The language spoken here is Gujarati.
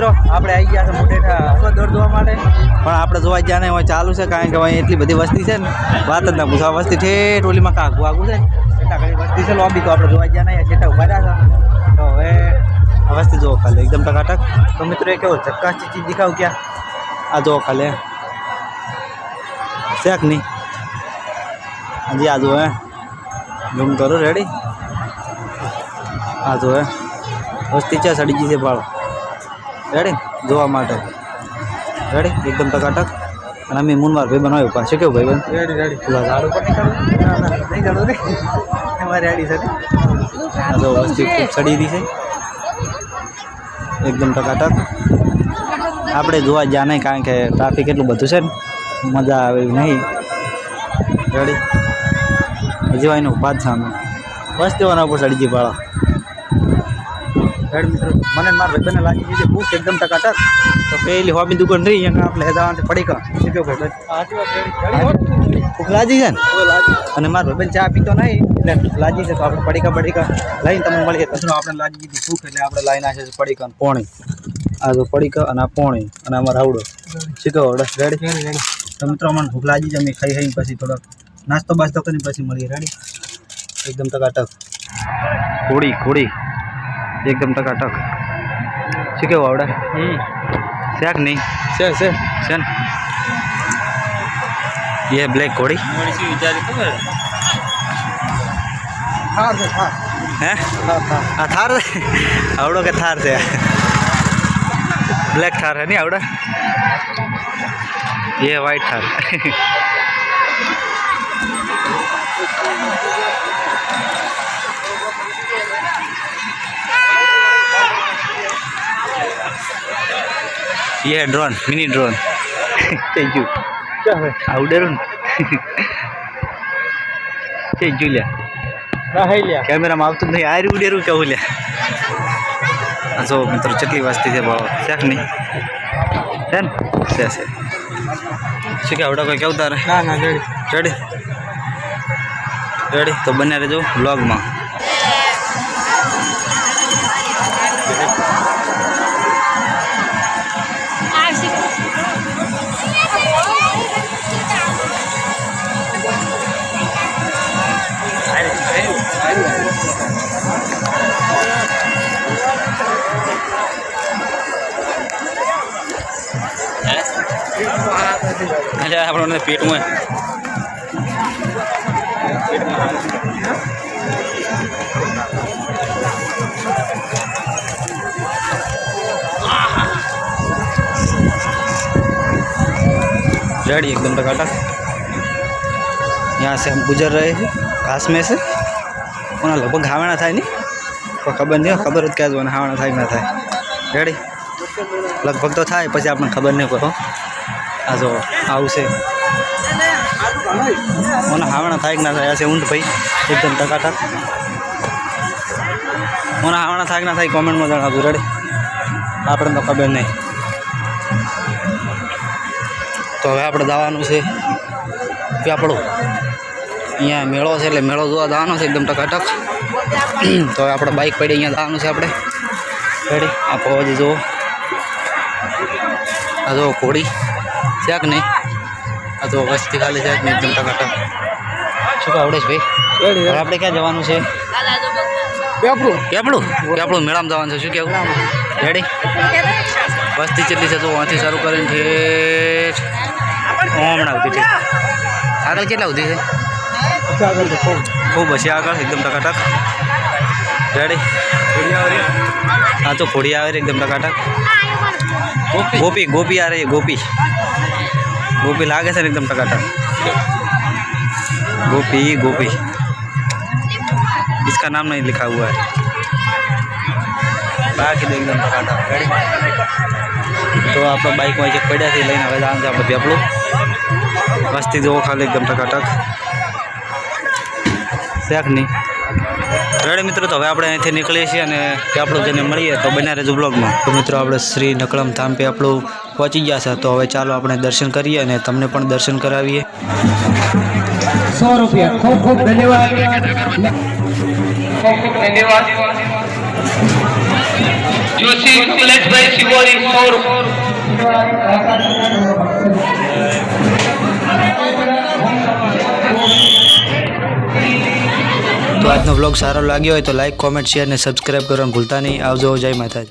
મિત્રો, આપણે આવી ગયા છે મોટેઠા દોડ ધોવા માટે. પણ આપણે જોવા ગયા હોય, ચાલુ છે, કારણ કે અહીં એટલી બધી વસ્તી છે ને, વાત જ ના પૂછવા વસ્તી ઠેઠ ઓલીમાં કાકું આગું છે. એટલા ઘણી વસ્તી છે, લોબી તો આપણે જોવા ગયા નહીં છેટા ઊભા રહ્યા તો હવે વસ્તી જોવો ખાલી, એકદમ ટકાટક. તો મિત્રો, એ કેવો ચક્કા ચીચી દેખાવ ક્યાં? આ જોવો ખાલી શેક નહીં. હજી આ જો હે. ઝૂમ કરો રેડી આ જો હે. વસ્તી છે સડી ગઈ છે, ભાળ. રેડી જોવા માટે. રેડી એકદમ ટકાટક અને અમે મુનવાર ભાઈ બનાવ્યું પાસે કેવું ભાઈ બન રેડી રેડી જો વસ્તી ખૂબ સડી રહી છે. એકદમ ટકાટક આપણે જોવા જ્યાં નહીં કારણ કે ટ્રાફિક એટલું બધું છે ને. મજા આવે નહીં. રેડી હજી વાયનું ઊભા જ સામે બસ તેવાના ઉપર સડી ગઈ ભાળા રેડ મિત્રો, મને મારા ભાઈબંધને લાગી ગઈ છે ભૂખ એકદમ ટકાટક તો પેલી હોબી દુકાન રહી અહીંયા આપણે હેદાવાથી પડી કા શું કહો ભાઈ? ભૂખ લાજી છે ને? અને મારા ભાઈબંધ ચા પીતો નહીં, એટલે લાજી છે, તો આપણે પડીકા પડીકા લઈને તમને મળીએ પછી આપણે લાગી ગઈ ભૂખ, એટલે આપણે લાઈને આવીએ છીએ પડીકા અને પોણી. આ તો પડીકા અને આ પોણી અને અમારો આવડો શીખો રેડી રેડી તો મિત્રો, અમને ભૂખ લાગી છે ખાઈ ખાઈને પછી થોડોક નાસ્તો બાસ્તો કરીને પછી મળીએ. રેડી એકદમ ટકાટક ઘોડી ઘોડી एकदम टकाटक ठीक है वावड़ा हम्म। सैक नहीं। से, से। सन ये ब्लैक घोड़ी। तो हैं? थार आवड़ो के थार से। ब्लैक थार है नहीं आवड़ा? ये वाइट थार યે ડ્રોન મિની ડ્રોન થઈ ગયું ચો હવે આવડેરું થઈ ગયું લ્યા ના હઈ લ્યા કેમેરામાં આવતું નહીં આરી ડેરું કેવું લ્યા જો મિત્રો ચટલી વાસ્તી છે બાબા શેખ નહીં છે ને છે છે શું કે આવડા કોઈ કેવું તારે ના ના રેડી રેડી તો બને રહેજો બ્લોગમાં એટલે આપણને પેટમાં रेडी एकदम टकाटक यहाँ से हम गुजर रहे हैं घास में से उन्हें लगभग हावना था नहीं કોઈ ખબર નહીં હોય, ખબર જ ક્યાં જોવાના હાવણા થાય કે ના થાય રેડી લગભગ તો થાય, પછી આપણને ખબર નહીં પડો આ જો, આવું છે. મને હાવણા થાય કે ના થાય છે ઊંટ ભાઈ એકદમ ટકાટક. મને હાવણા થાય કે ના થાય કોમેન્ટમાં જણાવજો રેડી આપણને તો ખબર નહીં. તો હવે આપણે જવાનું છે આપણો અહીંયા મેળો છે એટલે મેળો જોવા જવાનો છે, એકદમ ટકાટક. તો હવે આપણે બાઇક પડી, અહીંયા જવાનું છે આપણે. રેડી આ પહોંચી જુઓ. આ તો ઘોડી છે કે નહીં? આ તો વસ્તી ખાલી છે ને એકદમ ટકાટક શું કહે આવડે છે ભાઈ હવે આપણે ક્યાં જવાનું છે? કેપડું કેપડું કેપડું મેળામાં જવાનું છે શું કેવું? રેડી વસ્તી ચેટલી છે તો અહીંથી શરૂ કરીને ઠેઠ હમણાં આવતી ઠીક આગળ કેટલા આવતી છે? ખૂબ હશે આગળ એકદમ ટકાટક રેડી હા તો ઘોડી આવે એકદમ ટકાટક ગોપી ગોપી આ રહી है, गोपी गोपी लागे सर एकदम टकाटक गोपी गोपी इसका नाम नहीं लिखा हुआ है બાકી તો એકદમ ટકાટક રેડી તો આપણે બાઇકમાં જે પડ્યાથી લઈને હવે જવાનું છે આપણે પેપડું વસ્તી જોવો ખાલી એકદમ ટકાટક શેક નહીં રેડી મિત્રો, તો હવે આપણે અહીંથી નીકળીએ છીએ અને આપણું જેને મળીએ તો બન્યા રહેજો બ્લોગમાં તો મિત્રો, આપણે શ્રી નકળમ ધામ આપણું પહોંચી ગયા છે. તો હવે ચાલો આપણે દર્શન કરીએ અને તમને પણ દર્શન કરાવીએ. સો રૂપિયા. ખૂબ ખૂબ ધન્યવાદ. ખૂબ ખૂબ ધન્યવાદ. આજનો બ્લોગ સારો લાગ્યો હોય તો લાઈક કોમેન્ટ શેર અને સબસ્ક્રાઈબ કરવાનું ભૂલતા નહીં. આવજો, જય માતાજી.